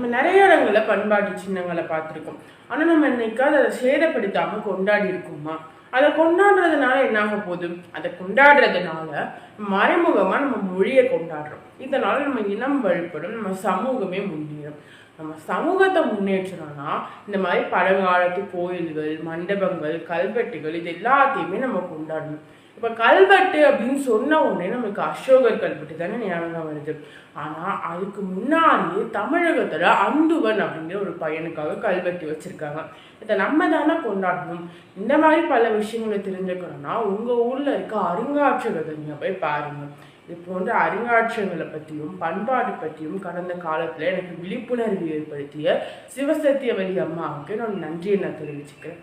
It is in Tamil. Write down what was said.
நம்ம நிறைய இடங்களை பண்பாட்டு சின்னங்களை பார்த்துருக்கோம். ஆனால் நம்ம என்னைக்காவது அதை சேதப்படுத்தாமல் கொண்டாடி இருக்கோமா? அதை கொண்டாடுறதுனால என்ன ஆக போகுது? அதை கொண்டாடுறதுனால மறைமுகமாக நம்ம மொழியை கொண்டாடுறோம். இதனால நம்ம இனம் வழிபடும் நம்ம சமூகமே முன்னேறும். நம்ம சமூகத்தை முன்னேற்றணும்னா இந்த மாதிரி பழங்காலத்து கோயில்கள் மண்டபங்கள் கல்வெட்டுகள் இது எல்லாத்தையுமே நம்ம கொண்டாடணும். இப்போ கல்வெட்டு அப்படின்னு சொன்ன உடனே நமக்கு அசோகர் கல்வெட்டு தானே ஞாபகம் வருது. ஆனால் அதுக்கு முன்னாடியே தமிழகத்தில் அந்துவன் அப்படிங்கிற ஒரு பையனுக்காக கல்வெட்டு வச்சுருக்காங்க. இதை நம்ம தானே கொண்டாடணும். இந்த மாதிரி பல விஷயங்களை தெரிஞ்சுக்கணும்னா உங்கள் ஊரில் இருக்க அருங்காட்சியகத்தை நீங்கள் போய் பாருங்கள் இது போன்ற அருங்காட்சியகங்களை பற்றியும் பண்பாடு பற்றியும் கடந்த காலத்தில் எனக்கு விழிப்புணர்வு ஏற்படுத்திய சிவசத்தியவதி அம்மாவுக்கு நான் நன்றியை நான் தெரிவிச்சுக்கிறேன்.